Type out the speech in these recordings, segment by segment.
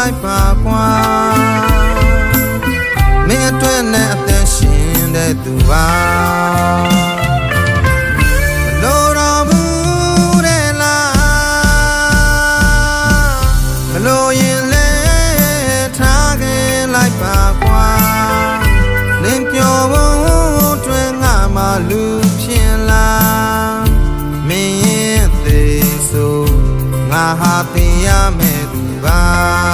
လိုက်ပါကွာမင်းအတွက်နဲ့အသက်ရှင်တဲ့သူပါလို့တော်ဘူးတဲ့လားမလို့ရင်လဲထားခဲ့လိုက်ပါကွာလင်းပြောဖို့တွေ့ငါမှလူဖြစ်လားမင်းရဲ့သေးဆိုငါဟာတင်ရမယ် goodbye.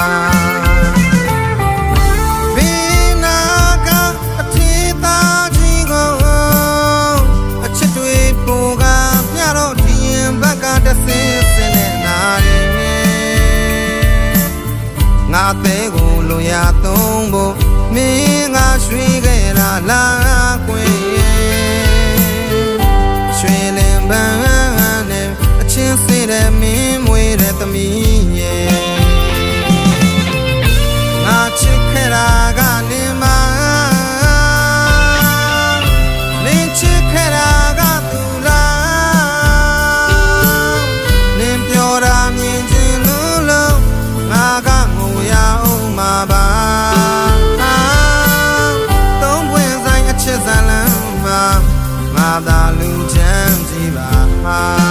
ငါသေးကိုလိုရသုံးဖို့မင်းငါရွှေခဲ့တာလားကွယ်ရွှေလင်ပန်းနဲ့အချင်းစေးတဲ့မင်းမွေးတဲ့သမီး သာလူချမ်းကြည့်ပါဟာ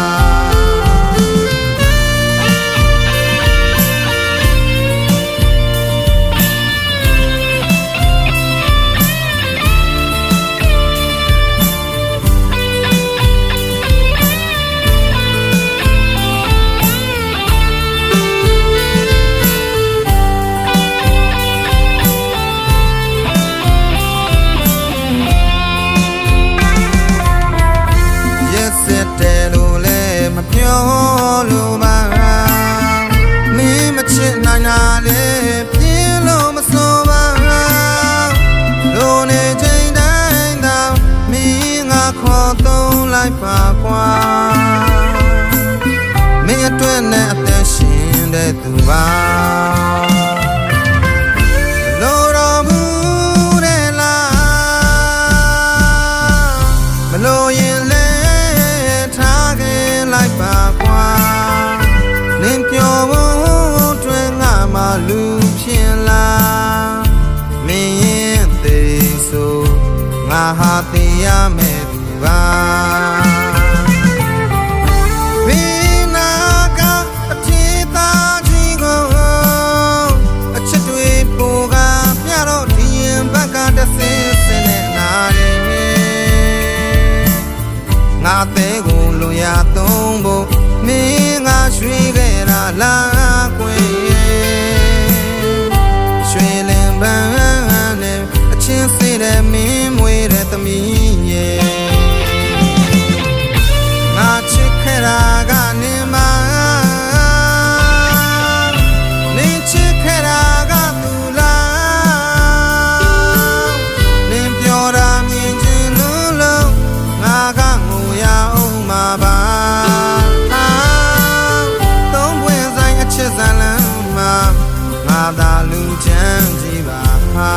လိုက်ပါကွာမင်းအတွက်နဲ့အသက်ရှင်တဲ့သူပါလိုတော်မူတဲ့လားမလို့ရင်လဲထားခဲ့လိုက်ပါကွာလင်းပြောဖို့တွင်ငါမှလူဖြစ်လားမင်းရင်သေးဆိုငါဟာတင်ရမယ်သူ ပါဝိနာကအပြေသားကြီးကိုအချစ်တွေပိုကပြတော့ဒီရင်ဘက်ကတဆင်းစင်းနဲ့နာရီငါသေးကိုလွန်ရသုံးဖို့မင်းငါရွှေခဲ့တာလားကွယ်ရွှေလင်ပန်း ချမ်းစီပါဟာ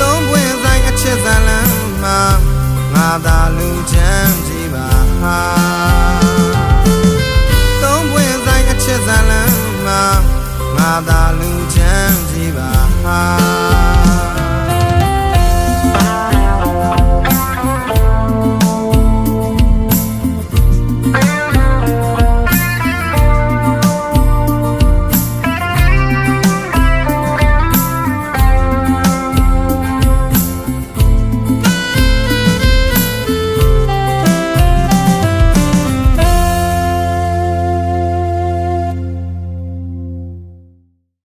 သုံးပွင့်ဆိုင်အချက်ဇာလံမှာငါသာလူချမ်း